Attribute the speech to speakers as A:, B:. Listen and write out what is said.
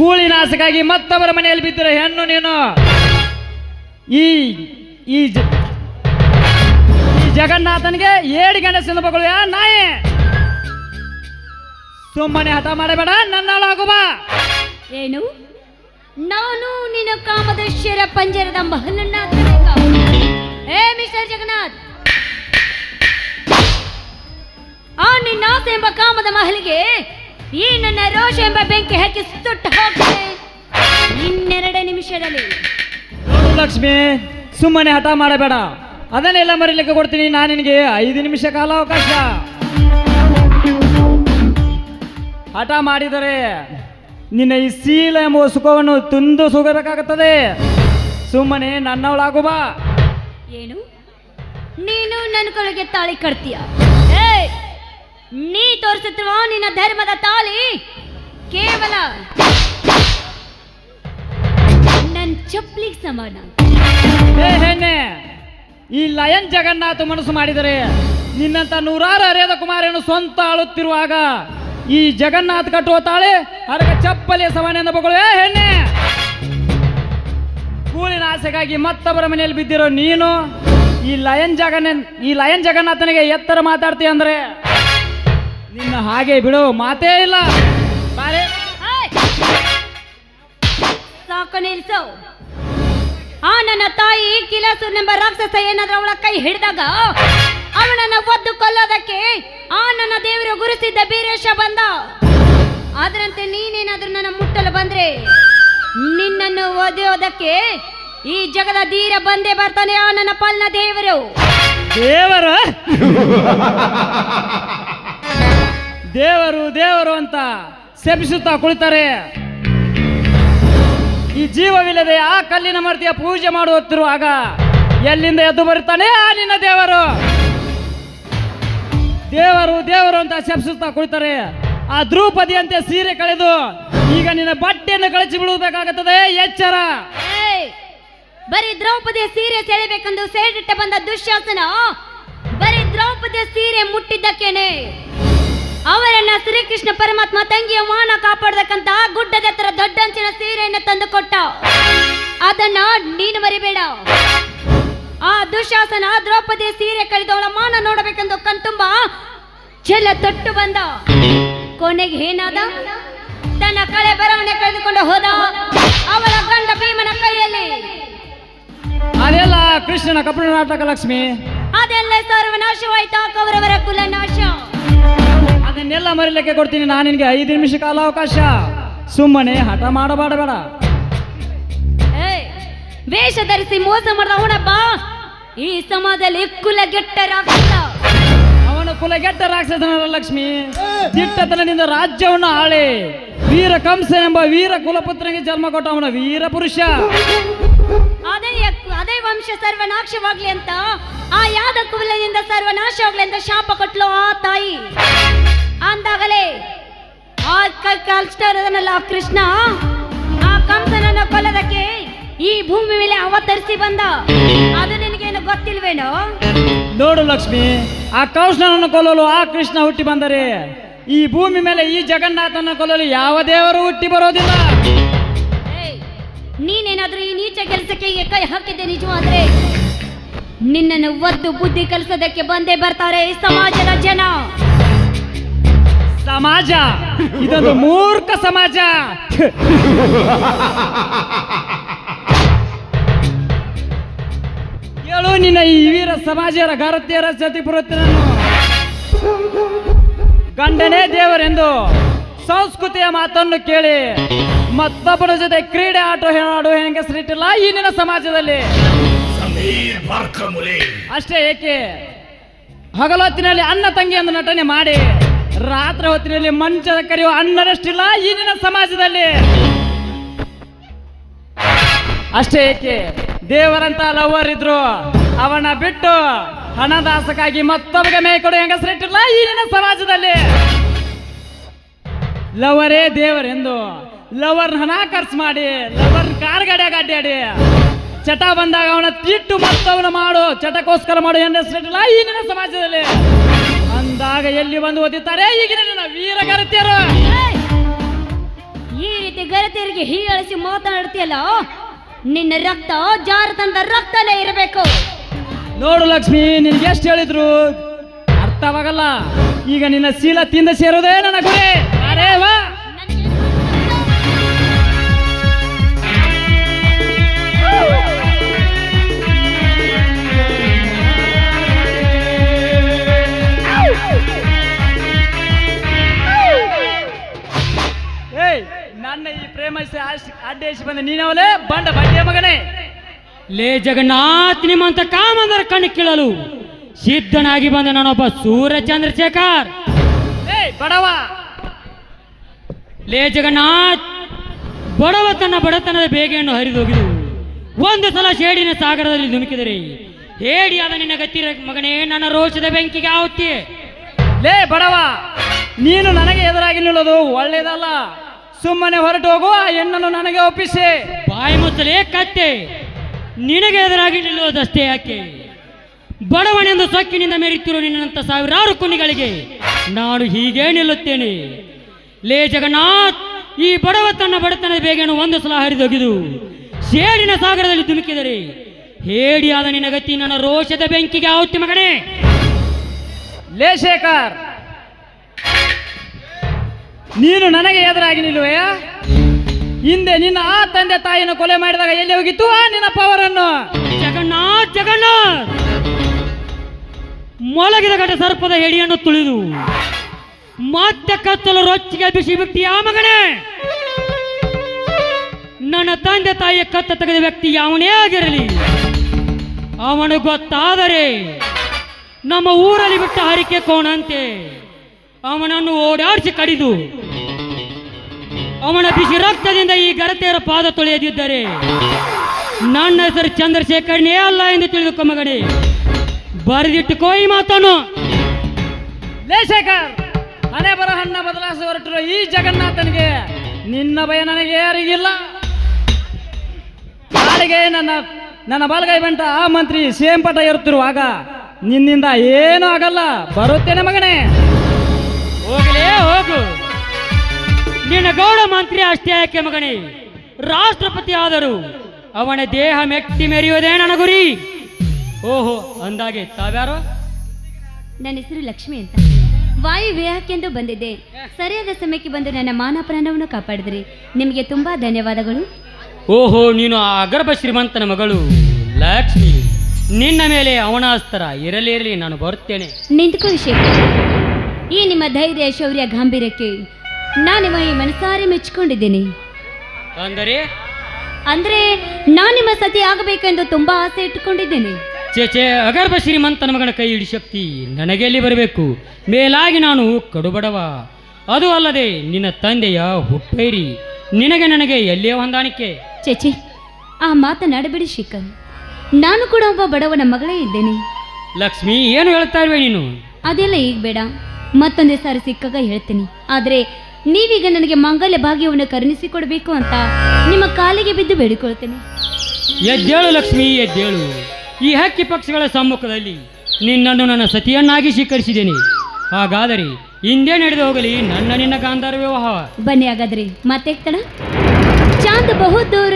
A: ಕೂಳಿ ನಾಶಕ್ಕಾಗಿ ಮತ್ತೊಬ್ಬರ ಮನೆಯಲ್ಲಿ ಬಿದ್ದರೆ ಹೆಣ್ಣು ನೀನು? ಈ ಈ ಜಗನ್ನಾಥನಿಗೆ ಏಳು ಗಂಡ ಮಗಳು ಯಾ ನಾಯಿ. ಸುಮ್ಮನೆ ಹಠ ಮಾಡಬೇಡ, ನನ್ನಳಾಗು ಬಾ.
B: ಏನು? ನಾನು ನಿನ್ನ ಕಾಮದಶ್ಯರ ಪಂಜರದ ಮಹಲನ್ನ? ಏ, ಮಿಸ್ಟರ್ ಜಗನ್ನಾಥ್! ಆ ನಿನ್ನ ಎಂಬ ಕಾಮದ ಮಹಲಿಗೆ ಈ ನನ್ನ ರೋಷ ಎಂಬ ಬೆಂಕಿ ಹಚ್ಚಿ ಸುಟ್ಟು ಹೋಗ್ತೇನೆ ಇನ್ನೆರಡು ನಿಮಿಷದಲ್ಲಿ.
A: ಲಕ್ಷ್ಮಿ ಸುಮ್ಮನೆ ಹಠ ಮಾಡಬೇಡ. ಅದನ್ನೆಲ್ಲ ಮರಿಲಿಕ್ಕೆ ಕೊಡ್ತೀನಿ. ನಾನು ನಿನಗೆ ಐದು ನಿಮಿಷ ಕಾಲ ಅವಕಾಶ. ಹಠ ಮಾಡಿದರೆ ನಿನ್ನ ಈ ಸೀಲ ಎಂಬ ಸುಖವನ್ನು ತುಂದು ಸುಗಬೇಕಾಗುತ್ತದೆ. ಸುಮ್ಮನೆ ನನ್ನವಳಾಗುವ
B: ಏನು? ನೀನು ನನ್ನ ಕೊಳಗೆ ತಾಳಿ ಕಟ್ತೀಯ? ಏಯ್ ನೀ ತೋರಿಸುತ್ತಿರುವ ನಿನ್ನ ಧರ್ಮದ ತಾಳಿ? ಕೇವಲ ನನ್ನ ಚಪ್ಪಲಿಗೆ ಸಮಾನ.
A: ಏ ಹೆಣ್ಣೆ, ಈ ಲಯನ್ ಜಗನ್ನಾಥ ಮನಸ್ಸು ಮಾಡಿದರೆ ನಿನ್ನಂತ ನೂರಾರು ಅರೇದ ಕುಮಾರನು ಸ್ವಂತ ಆಳುತ್ತಿರುವಾಗ ಈ ಜಗನ್ನಾಥ ಕಟ್ಟುವ ತಾಳೆ ಅದಕ್ಕೆ ಚಪ್ಪಲಿಯ ಸಮಾನೆಂದ ಬಗಳು ಏ ಹೆಣ್ಣೆ, ಕೂಲಿನ ಆಸೆಗಾಗಿ ಮತ್ತೊಬ್ಬರ ಮನೆಯಲ್ಲಿ ಬಿದ್ದಿರೋ ನೀನು ಈ ಲಯನ್ ಜಗನ್ನ, ಈ ಲಯನ್ ಜಗನ್ನಾಥನಿಗೆ ಎತ್ತರ ಮಾತಾಡ್ತೀಯ ಅಂದ್ರೆ ನಿನ್ನ ಹಾಗೆ ಬಿಡು ಮಾತೇ ಇಲ್ಲ. ಬಾರೆ!
B: ಸಾಕು ನಿಲ್ಸು. ಆ ನನ್ನ ತಾಯಿ ಕಿಲಾಸುನೆಂಬ ರಾಕ್ಷಸ ಏನಾದ್ರೂ ಅವಳ ಕೈ ಹಿಡಿದಾಗ ಅವನನ್ನ ಒದ್ದು ಕೊಲ್ಲೋದಕ್ಕೆ ಆ ನನ್ನ ದೇವರು ಗುರುಸಿದ್ದ ಬೀರೇಶ ಬಂದ. ಅದರಂತೆ ನೀನೇನಾದ್ರೂ ನನ್ನ ಮುಟ್ಟಲು ಬಂದ್ರೆ ನಿನ್ನನ್ನು ಒದೆಯೋದಕ್ಕೆ ಈ ಜಗದ ಧೀರ ಬಂದೇ ಬರ್ತಾನೆ ಆ ನನ್ನ ಪಲ್ನ ದೇವರು.
A: ದೇವರು? ದೇವರು ದೇವರು ಅಂತ ಶಪಿಸುತ್ತಾ ಕುಳಿತಾರೆ. ಈ ಜೀವವಿಲ್ಲದೆ ಆ ಕಲ್ಲಿನ ಮರ್ತಿಯ ಪೂಜೆ ಮಾಡುತ್ತಿರುವಾಗ ಎಲ್ಲಿಂದ ಎದ್ದು ಬರುತ್ತಾನೆ? ಆ ನಿನ್ನ ದೇವರು. ದೇವರು ದೇವರು ಅಂತ ಶಪಿಸುತ್ತಾ ಕುಳಿತಾರೆ. ಆ ದ್ರೌಪದಿಯಂತೆ ಸೀರೆ ಕಳೆದು ಈಗ ನಿನ್ನ ಬಟ್ಟೆಯನ್ನು ಕಳಚಿ ಬಿಡಬೇಕಾಗುತ್ತದೆ ಎಚ್ಚರ!
B: ಬರೀ ದ್ರೌಪದಿಯ ಸೀರೆ ಸೆಳೆಬೇಕೆಂದು ಸೇಡಿಟ್ಟ ಬಂದ ದುಶ್ಯಾಸನ? ಬರೀ ದ್ರೌಪದಿಯ ಸೀರೆ ಮುಟ್ಟಿದ್ದಕ್ಕೇನೆ? ಅವರನ್ನ ಶ್ರೀಕೃಷ್ಣ ಪರಮಾತ್ಮ ತಂಗಿಯ ಮಾನ ಕಾಪಾಡಬೇಕಂತ ಗುಡ್ಡದ ದೊಡ್ಡ ದೊಡ್ಡಂಚಿನ ಸೀರೆಯನ್ನು ತಂದು ಕೊಟ್ಟ ಅದನ್ನ ನೀನು ಮರಿಬೇಡ. ಆ ದುಶಾಸನ ದ್ರೌಪದಿ ಸೀರೆ ಕಳೆದವಳ ಮಾನ ನೋಡಬೇಕೆಂದು ಕಣ್ತುಂಬ ಚೆಲ್ಲ ತೊಟ್ಟು ಬಂದ. ಕೊನೆಗೆ ಏನಾದ? ತನ್ನ ಕಳೆ ಬರವಣೆ ಕಳೆದುಕೊಂಡು ಹೋದ ಅವಳ ಗಂಡ ಭೀಮನ ಕೈಯಲ್ಲಿ.
A: ಅದೆಲ್ಲ ಕೃಷ್ಣನ ಕಪಟ ನಾಟಕ ಲಕ್ಷ್ಮಿ.
B: ಅದೆಲ್ಲ ಸರ್ವನಾಶವಾಯ್ತಾ ಕೌರವರ ಕುಲ ನಾಶ
A: ಅದನ್ನೆಲ್ಲ ಮರಿಲಿಕ್ಕೆ ಕೊಡ್ತೀನಿ. ನಾನು ನಿನಗೆ ಐದು ನಿಮಿಷ ಕಾಲ ಅವಕಾಶ ಸುಮ್ಮನೆ ಹಠ ಮಾಡಬೇಡ
B: ಏಯ್, ವೇಷ ಧರಿಸಿ ಮೋಸ ಮಾಡಿದ ಅವನಪ್ಪ ಈ ಸಮಾಜದಲ್ಲಿ ಕುಲಗೆಟ್ಟ ರಾಕ್ಷಸ.
A: ಅವನ ಕುಲಗೆಟ್ಟ ರಾಕ್ಷಸನ ಲಕ್ಷ್ಮಿ. ದಿಟ್ಟತನದಿಂದ ರಾಜ್ಯವನ್ನು ಆಳೆ. ವೀರ ಕಂಸ ಎಂಬ ವೀರ ಕುಲಪುತ್ರನಿಗೆ ಜನ್ಮ ಕೊಟ್ಟ ಅವನ ವೀರ ಪುರುಷ.
B: ಅದೇ ಅದೇ ವಂಶ ಸರ್ವನಾಶವಾಗ್ಲಿ ಅಂತ ಆ ಯಾದ ಕುಲದಿಂದ ಸರ್ವನಾಶವಾಗ್ಲಿ ಅಂತ ಶಾಪ ಕೊಟ್ಲು ಆ ತಾಯಿ. ಅಂದಾಗಲೇ ಆ ಕಲ್ಸ್ಟರದನಲ್ಲ ಆ ಕೃಷ್ಣ ಆ ಕಂಸನನ್ನ ಕೊಲ್ಲದಕ್ಕೆ ಈ ಭೂಮಿ ಮೇಲೆ ಅವತರಿಸಿ ಬಂದ. ಅದು ನಿನಗೇನು ಗೊತ್ತಿಲ್ವೇನೋ?
A: ನೋಡು ಲಕ್ಷ್ಮಿ ಆ ಕೃಷ್ಣನನ್ನು ಕೊಲ್ಲಲು ಆ ಕೃಷ್ಣ ಹುಟ್ಟಿ ಬಂದರೆ ಈ ಭೂಮಿ ಮೇಲೆ ಈ ಜಗನ್ನಾಥನ ಕೊಲ್ಲಲು ಯಾವ ದೇವರು ಹುಟ್ಟಿ ಬರೋದಿಲ್ಲ.
B: ನೀನೇನಾದ್ರೂ ಈ ನೀಚ ಕೆಲಸಕ್ಕೆ ಕೈ ಹಾಕಿದ್ದೆ ನಿಜವಾದ್ರೆ? ನಿನ್ನನ್ನು ಒದ್ದು ಬುದ್ಧಿ ಕಲಿಸೋದಕ್ಕೆ ಬಂದೇ ಬರ್ತಾರೆ ಈ ಸಮಾಜದ ಜನ.
A: ಸಮಾಜ. ಇದೊಂದು ಮೂರ್ಖ ಸಮಾಜ. ಹೇಳು ನಿನ್ನ ಈ ವೀರ ಸಮಾಜರ ಗಾರತಿಯರ ಜತಿ ಪುರತ್ತಿನನ್ನು ಗಂಡನೇ ದೇವರೆಂದು ಸಂಸ್ಕೃತಿಯ ಮಾತನ್ನು ಕೇಳಿ ಮತ್ತೊಬ್ಬರ ಜೊತೆ ಕ್ರೀಡೆ ಆಟ ಹೆಂಗೆ ಹೆಂಗಸರಿಟ್ಟಿಲ್ಲ ಈ ನಿನ್ನ ಸಮಾಜದಲ್ಲಿ. ಅಷ್ಟೇ ಏಕೆ? ಹಗಲೊತ್ತಿನಲ್ಲಿ ಅನ್ನ ತಂಗಿ ಎಂದು ನಟನೆ ಮಾಡಿ ರಾತ್ರಿ ಹೊತ್ತಿನಲ್ಲಿ ಮಂಚದ ಕರೆಯುವ ಅನ್ನರಷ್ಟಿಲ್ಲ ಈಗಿನ ಸಮಾಜದಲ್ಲಿ. ಅಷ್ಟೇ ಏಕೆ, ದೇವರಂತ ಲವರ್ ಇದ್ರು, ಅವನ ಬಿಟ್ಟು ಹಣದಾಸಕ್ಕಾಗಿ ಮತ್ತೊಬ್ಬಗೆ ಮೇ ಕೊಡು ಹೆಂಗಸರಿಟ್ಟಿಲ್ಲ ಈಗಿನ ಸಮಾಜದಲ್ಲಿ. ಲವರೇ ದೇವರೆಂದು ಲವರ್ ಹಣ ಖರ್ಚು ಮಾಡಿ ಲವರ್ ಕಾರ್ ಗಾಡಿಯಾಗ ಅಡ್ಡಾಡಿ ಚಟ ಬಂದಾಗ ಅವನ ತಿಟ್ಟು ಮತ್ತವನ ಮಾಡು, ಚಟಕ್ಕೋಸ್ಕರ ಮಾಡು ಹೆಂಗಸರಿಟ್ಟಿಲ್ಲ ಈ ನಿನ್ನ ಸಮಾಜದಲ್ಲಿ. ಅಂದಾಗ ಎಲ್ಲಿ ಬಂದು ಓದಿದ್ದಾರೆ? ಈಗಿನ ನಿನ್ನ ವೀರಗರತಿಯರು
B: ಈ ರೀತಿ ಗರತಿಯರಿಗೆ ಹೀಗಳಿಸಿ ಮಾತನಾಡ್ತೀಯಲ್ಲ? ನಿನ್ನ ರಕ್ತ ಜಾರತಂದ ರಕ್ತನೇ ಇರಬೇಕು.
A: ನೋಡು ಲಕ್ಷ್ಮಿ ನಿನ್ಗೆ ಎಷ್ಟು ಹೇಳಿದ್ರು? ಅರ್ಥವಾಗಲ್ಲ. ಈಗ ನಿನ್ನ ಶೀಲ ತಿಂದ ಸೇರೋದೇ ನನ್ನ ಗುರಿ. ಅರೇ ವಾ! ಈ ಪ್ರೇಮಿಸಿ ಅಡ್ಡೇಸಿ ಬಂದ ನೀನವಲೇ ಬಂಡ ಬಡ್ಡಿಯ ಮಗನೇ.
C: ಲೇ ಜಗನ್ನಾಥ್ ನಿಮ್ಮಂತ ಕಾಮಂದರ ಕಣ್ಣು ಕೀಳಲು ಸಿದ್ಧನಾಗಿ ಬಂದ ನಾನೊಬ್ಬ ಸೂರ್ಯ ಚಂದ್ರಶೇಖರ್
A: ಏಯ್ ಬಡವ.
C: ಲೇ ಜಗನ್ನಾಥ್ ಬಡವ ತನ್ನ ಬಡತನದ ಬೇಗೆಯನ್ನು ಹರಿದೋಗಿದು ಒಂದು ಸಲ ಶೇಡಿನ ಸಾಗರದಲ್ಲಿ ಧುಮುಕಿದರೆ ಅದ ನಿನ್ನ ಗತ್ತಿರ ಮಗನೇ ನನ್ನ ರೋಷದ ಬೆಂಕಿಗೆ ಆಹುತಿ.
A: ಲೇ ಬಡವ ನೀನು ನನಗೆ ಎದುರಾಗಿ ನಿಲ್ಲೋದು ಒಳ್ಳೇದಲ್ಲ. ಸುಮ್ಮನೆ ಹೊರಟು ಹೋಗುವ ಆ ಹೆಣ್ಣನ್ನು ನನಗೆ ಒಪ್ಪಿಸಿ.
C: ಬಾಯಿ ಮುಚ್ಚಲೇ ಕತ್ತೆ. ನಿನಗೆ ಎದುರಾಗಿ ನಿಲ್ಲುವುದಷ್ಟೇ ಯಾಕೆ? ಬಡವನೆಂದು ಸೊಕ್ಕಿನಿಂದ ಮೇರಿತಿರು ನಿನ್ನಂತ ಸಾವಿರಾರು ಕುನಿಗಳಿಗೆ ನಾನು ಹೀಗೆ ನಿಲ್ಲುತ್ತೇನೆ. ಲೇ ಜಗನ್ನಾಥ್ ಈ ಬಡವ ತನ್ನ ಬಡತನದ ಬೇಗನು ಒಂದು ಸಲ ಹರಿದೊಗೆದು ಶೇಡಿನ ಸಾಗರದಲ್ಲಿ ಧುಮುಕಿದರೆ ಹೇಡಿಯಾದ ನಿನ್ನ ಗತಿ ನನ್ನ ರೋಷದ ಬೆಂಕಿಗೆ ಆಹುತಿ ಮಗನೇ.
A: ಲೇ ಶೇಖರ್ ನೀನು ನನಗೆ ಎದುರಾಗಿ ನಿಲ್ಲುವೆಯ? ಹಿಂದೆ ನಿನ್ನ ಆ ತಂದೆ ತಾಯಿಯನ್ನು ಕೊಲೆ ಮಾಡಿದಾಗ ಎಲ್ಲಿ ಹೋಗಿತ್ತು? ಆ ನಿನ್ನ ಪವರನ್ನು.
C: ಜಗನ್ನಾಥ್ ಜಗನ್ನಾಥ್ ಮೊಳಗಿದ ಘಟ ಸರ್ಪದ ಹೆಡಿಯನ್ನು ತುಳಿದು ಮತ್ತೆ ಕತ್ತಲು ರೊಚ್ಚಿಗೆ ಬಿಸಿ ವ್ಯಕ್ತಿ ಆ ಮಗನೇ! ನನ್ನ ತಂದೆ ತಾಯಿಯ ಕತ್ತ ತೆಗೆದ ವ್ಯಕ್ತಿ ಯಾವನೇ ಆಗಿರಲಿ, ಅವನು ಗೊತ್ತಾದರೆ ನಮ್ಮ ಊರಲ್ಲಿ ಬಿಟ್ಟ ಹರಿಕೆ ಕೋಣಂತೆ. ಅವನನ್ನು ಓಡಾಡಿಸಿ ಕಡಿದು ಅವನ ಬಿಸಿ ರಕ್ತದಿಂದ ಈ ಗರತೆಯರ ಪಾದ ತೊಳೆಯದಿದ್ದರೆ ನನ್ನ ಹೆಸರು ಚಂದ್ರಶೇಖರನೇ ಅಲ್ಲ ಎಂದು ತಿಳಿದುಕೊ ಮಗನೇ. ಬರೆದಿಟ್ಟುಕೋ ಈ ಮಾತನ್ನು.
A: ಲೇಶೇಖರ್ ಹಣೆ ಬರಹನ್ನ ಬದಲಾಯಿಸಿ ಹೊರಟಿರೋ ಈ ಜಗನ್ನಾಥನಿಗೆ ನಿನ್ನ ಭಯ ನನಗೆ ಯಾರಿಗಿಲ್ಲ ನಾಳೆಗೆ ನನ್ನ ನನ್ನ ಬಲಗೈ ಬಂಟ ಆ ಮಂತ್ರಿ ಸೇಮ್ ಪಟ ಇರುತ್ತಿರುವಾಗ ನಿನ್ನಿಂದ ಏನೂ ಆಗಲ್ಲ. ಬರುತ್ತೇನೆ ಮಗನೇ.
C: ಗೌಡ ಮಂತ್ರಿ ಅಷ್ಟೇ ಯಾಕೆ ಮಗನೇ? ರಾಷ್ಟ್ರಪತಿ ಆದರು ಅವನ ದೇಹ ಮೆಟ್ಟಿ ಮೆರೆಯುವುದೇ ನನ್ನ ಗುರಿ ಓಹೋ ಅಂದಾಗೆ ತಾವ್ಯಾರು?
B: ನನ್ನ ಹೆಸರು ಲಕ್ಷ್ಮಿ ಅಂತ. ವಾಯು ವಿವಾಹಕ್ಕೆಂದು ಬಂದಿದ್ದೆ. ಸರಿಯಾದ ಸಮಯಕ್ಕೆ ಬಂದು ನನ್ನ ಮಾನ ಪ್ರಾಣವನ್ನು ಕಾಪಾಡಿದ್ರಿ. ನಿಮಗೆ ತುಂಬಾ ಧನ್ಯವಾದಗಳು.
C: ಓಹೋ ನೀನು ಆ ಅಗರ್ಭ ಶ್ರೀಮಂತನ ಮಗಳು ಲಕ್ಷ್ಮಿ. ನಿನ್ನ ಮೇಲೆ ಅವನ ಅಸ್ತರ ಇರಲಿ ಇರಲಿ ನಾನು ಬರುತ್ತೇನೆ.
B: ನಿಂತ್ಕೊಳ್ಳಿ ಶೇಖರ್ ಈ ನಿಮ್ಮ ಧೈರ್ಯ ಶೌರ್ಯ ಗಾಂಭೀರ್ಯಕ್ಕೆ ನಾನು ನಿಮ್ಮ ಈ ಮನಸಾರಿ ಮೆಚ್ಚಿಕೊಂಡಿದ್ದೇನೆ.
C: ಅಂದರೆ?
B: ಅಂದ್ರೆ ನಾನು ನಿಮ್ಮ ಸತಿ ಆಗಬೇಕೆಂದು ತುಂಬಾ ಆಸೆ ಇಟ್ಟುಕೊಂಡಿದ್ದೇನೆ.
C: ಚೇಚೆ ಅಗರ್ಭ ಶ್ರೀಮಂತನ ಮಗನ ಕೈ ಹಿಡಿ ಶಕ್ತಿ ನನಗೆ ಎಲ್ಲಿ ಬರಬೇಕು? ಮೇಲಾಗಿ ನಾನು ಕಡುಬಡವ. ಅದು ಅಲ್ಲದೆ ನಿನ್ನ ತಂದೆಯ ಹುಟ್ಟೈರಿ. ನಿನಗೆ ನನಗೆ ಎಲ್ಲಿಯ ಹೊಂದಾಣಿಕೆ.
B: ಚೇಚಿ ಆ ಮಾತನಾಡಬೇಡಿ ಶಿಖರ್. ನಾನು ಕೂಡ ಒಬ್ಬ ಬಡವನ ಮಗಳೇ ಇದ್ದೇನೆ.
C: ಲಕ್ಷ್ಮಿ ಏನು ಹೇಳ್ತಾ ಇರುವೆ ನೀನು?
B: ಅದೆಲ್ಲ ಈಗ ಬೇಡ. ಮತ್ತೊಂದೇ ಸಾರಿ ಸಿಕ್ಕಾಗ ಹೇಳ್ತೀನಿ. ಆದರೆ ನೀವೀಗ ನನಗೆ ಮಾಂಗಲ್ಯ ಭಾಗ್ಯವನ್ನು ಕರುಣಿಸಿಕೊಡ್ಬೇಕು ಅಂತ ನಿಮ್ಮ ಕಾಲಿಗೆ ಬಿದ್ದು ಬೇಡಿಕೊಳ್ತೇನೆ
C: ಎದ್ದೇಳು ಲಕ್ಷ್ಮಿ ಎದ್ದೇಳು. ಈ ಹಕ್ಕಿ ಪಕ್ಷಗಳ ಸಮ್ಮುಖದಲ್ಲಿ ನಿನ್ನನ್ನು ನನ್ನ ಸತಿಯನ್ನಾಗಿ ಸ್ವೀಕರಿಸಿದ್ದೇನೆ. ಹಾಗಾದರೆ ಹಿಂದೆ ನಡೆದು ಹೋಗಲಿ ನನ್ನ ನಿನ್ನ ಗಾಂಧಾರ ವಿವಾಹ
B: ಬನ್ನಿ ಹಾಗಾದ್ರೆ ಮತ್ತೆ ತಡ ಚಾಂದ್ ಬಹು ದೂರ.